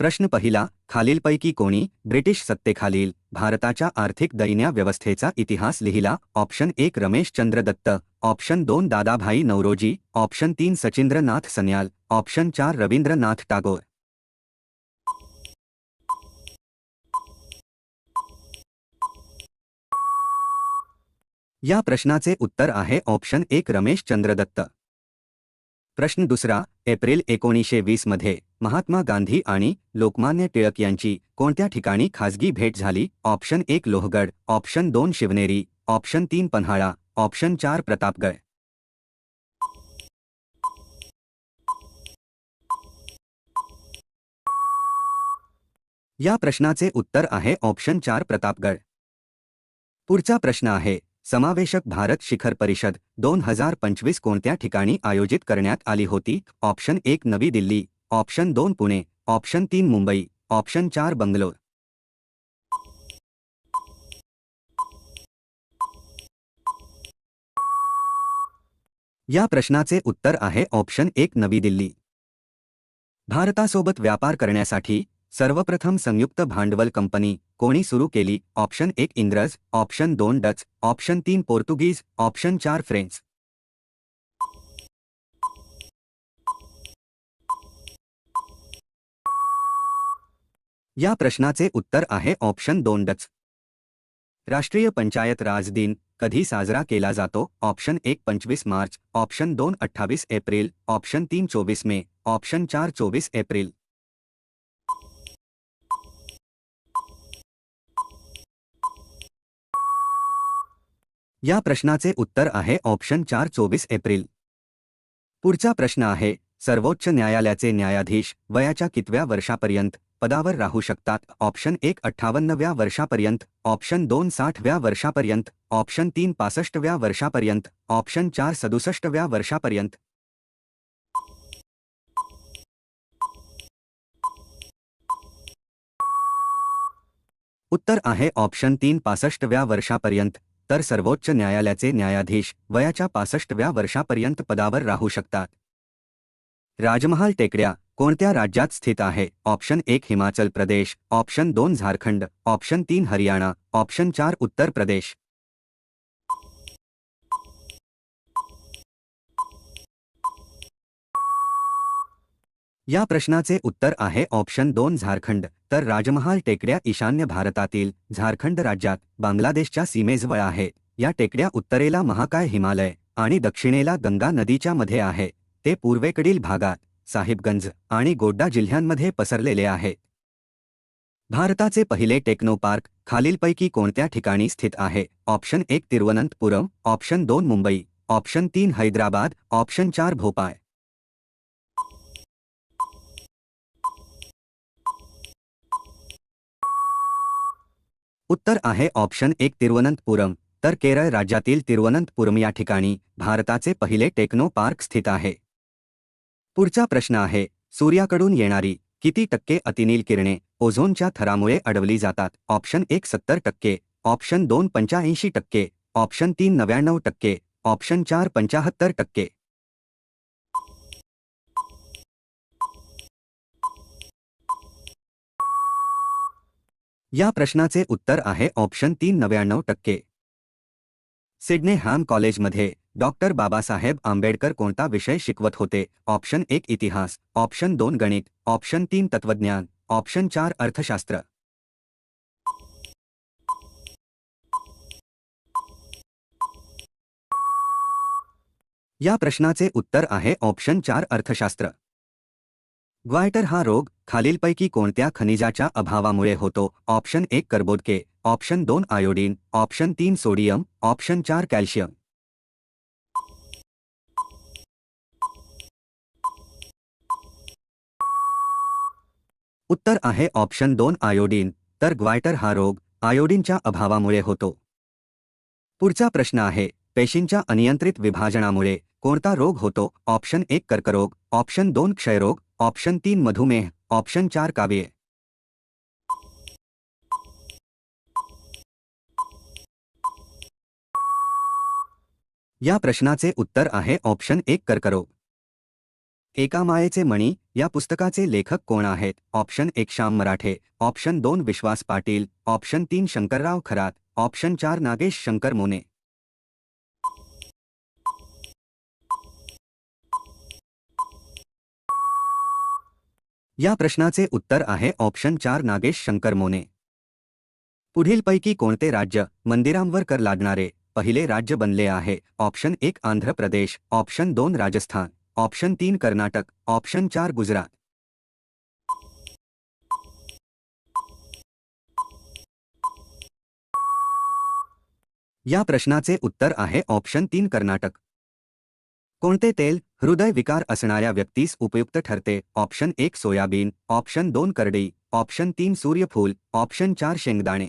प्रश्न पहिला खालीलपैकी कोणी ब्रिटिश सत्तेखालील भारताच्या आर्थिक दैन्या व्यवस्थेचा इतिहास लिहिला? ऑप्शन एक रमेश चंद्र दत्त. ऑप्शन दोन दादाभाई नवरोजी ऑप्शन तीन सचिंद्रनाथ सन्याल. ऑप्शन चार रवींद्रनाथ टागोर. या प्रश्नाचे उत्तर आहे ऑप्शन एक रमेश चंद्र दत्त. प्रश्न दुसरा एप्रिल एकोणीसशे वीसमध्ये महात्मा गांधी आणि लोकमान्य टिळक यांची कोणत्या ठिकाणी खासगी भेट झाली? ऑप्शन एक लोहगड, ऑप्शन दोन शिवनेरी, ऑप्शन तीन पन्हाळा, ऑप्शन चार प्रतापगड. या प्रश्नाचे उत्तर आहे ऑप्शन चार प्रतापगड. पुढचा प्रश्न आहे, समावेशक भारत शिखर परिषद दोन हज़ार पंचवीस कोणत्या ठिकाणी आयोजित करण्यात आली होती? ऑप्शन एक नवी दिल्ली ऑप्शन दोन पुणे ऑप्शन तीन मुंबई ऑप्शन चार बंगलोर. या प्रश्नाचे उत्तर आहे ऑप्शन एक नवी दिल्ली. भारतासोबत व्यापार करण्यासाठी सर्वप्रथम संयुक्त भांडवल कंपनी कोणी सुरू केली? ऑप्शन एक इंग्रज ऑप्शन दोन डच ऑप्शन तीन पोर्तुगीज ऑप्शन चार फ्रेंच. या प्रश्नाचे उत्तर आहे ऑप्शन दोन डच राष्ट्रीय पंचायत राज दिन कधी साजरा केला जातो? ऑप्शन एक पंचवीस मार्च ऑप्शन दोन अठ्ठावीस एप्रिल ऑप्शन तीन चोवीस मे ऑप्शन चार चोवीस एप्रिल. या प्रश्नाचे उत्तर आहे ऑप्शन चार चोवीस एप्रिल. पुढचा प्रश्न आहे सर्वोच्च न्यायालयाचे न्यायाधीश वयाच्या कितव्या वर्षापर्यंत पदावर राहू शकतात. ऑप्शन एक अठ्ठावन्नव्या वर्षापर्यंत ऑप्शन दोन साठव्या वर्षापर्यंत ऑप्शन तीन पासष्टव्या वर्षापर्यंत ऑप्शन चार सदुसष्टव्या वर्षापर्यंत. उत्तर आहे ऑप्शन तीन पासष्टव्या वर्षापर्यंत तर सर्वोच्च न्यायालयाचे न्यायाधीश वयाच्या पासष्टव्या वर्षापर्यंत पदावर राहू शकतात. राजमहाल टेकड्या कोणत्या राज्यात स्थित आहे? ऑप्शन एक हिमाचल प्रदेश. ऑप्शन दोन झारखंड. ऑप्शन तीन हरियाणा. ऑप्शन चार उत्तर प्रदेश. या प्रश्नाचे उत्तर आहे ऑप्शन दोन झारखंड. तर राजमहाल टेकड्या ईशान्य भारतातील झारखंड राज्यात बांगलादेशच्या सीमेजवळ आहे. या टेकड्या उत्तरेला महाकाय हिमालय आणि दक्षिणेला गंगा नदीच्या मध्ये आहे. ते पूर्वेकडील भागात. साहिबगंज आणि गोड्डा जिल्ह्यांमध्ये पसरलेले आहेत भारताचे पहिले टेक्नो पार्क खालीलपैकी कोणत्या ठिकाणी स्थित आहे? ऑप्शन एक तिरुवनंतपुरम ऑप्शन दोन मुंबई ऑप्शन तीन हैदराबाद ऑप्शन चार भोपाळ. उत्तर आहे ऑप्शन एक तिरुवनंतपुरम तर केरळ राज्यातील तिरुवनंतपुरम या ठिकाणी भारताचे पहिले टेक्नो पार्क स्थित आहे. पुढचा प्रश्न आहे सूर्याकडून येणारी किती टक्के अतिनील किरणे ओझोनच्या थरामुळे अडवली जातात? ऑप्शन एक सत्तर टक्के ऑप्शन दोन पंच्याऐंशी टक्के ऑप्शन तीन नव्याण्णव टक्के ऑप्शन चार पंचाहत्तर टक्के. या प्रश्नाचे उत्तर आहे ऑप्शन तीन नव्याण्णव टक्के. सिडने हॅम कॉलेजमध्ये डॉक्टर बाबासाहेब आंबेडकर कोणता विषय शिकवत होते? ऑप्शन एक इतिहास. ऑप्शन दोन गणित. ऑप्शन तीन तत्वज्ञान ऑप्शन चार अर्थशास्त्र. या प्रश्नाचे उत्तर आहे ऑप्शन चार अर्थशास्त्र. ग्वायटर हा रोग खालीलपैकी कोणत्या खनिजाच्या अभावामुळे होतो? ऑप्शन एक कर्बोदके. ऑप्शन दोन आयोडीन. ऑप्शन तीन सोडियम. ऑप्शन चार कॅल्शियम. उत्तर आहे ऑप्शन दोन आयोडीन तर ग्वायटर हा रोग आयोडीनच्या अभावामुळे होतो. पुढचा प्रश्न आहे पेशींच्या अनियंत्रित विभाजनामुळे कोणता रोग होतो? ऑप्शन एक कर्करोग ऑप्शन दोन क्षयरोग ऑप्शन तीन मधुमेह ऑप्शन चार काव्ये या प्रश्नाचे उत्तर आहे ऑप्शन एक कर्करोग. एका मायेचे मणी या पुस्तकाचे लेखक कोण आहेत? ऑप्शन एक श्याम मराठे ऑप्शन दोन विश्वास पाटील ऑप्शन तीन शंकरराव खरात ऑप्शन चार नागेश शंकर मोने. या प्रश्नाचे उत्तर आहे ऑप्शन चार नागेश शंकर मोने. पुढीलपैकी कोणते राज्य मंदिरांवर कर लादणारे पहिले राज्य बनले आहे ऑप्शन एक आंध्र प्रदेश ऑप्शन दोन राजस्थान. ऑप्शन तीन कर्नाटक ऑप्शन चार गुजरात. या प्रश्नाचे उत्तर आहे ऑप्शन तीन कर्नाटक. कोणते तेल हृदय विकार असणाऱ्या व्यक्तीस उपयुक्त ठरते? ऑप्शन एक सोयाबीन ऑप्शन दोन करडी ऑप्शन तीन सूर्यफूल ऑप्शन चार शेंगदाणे.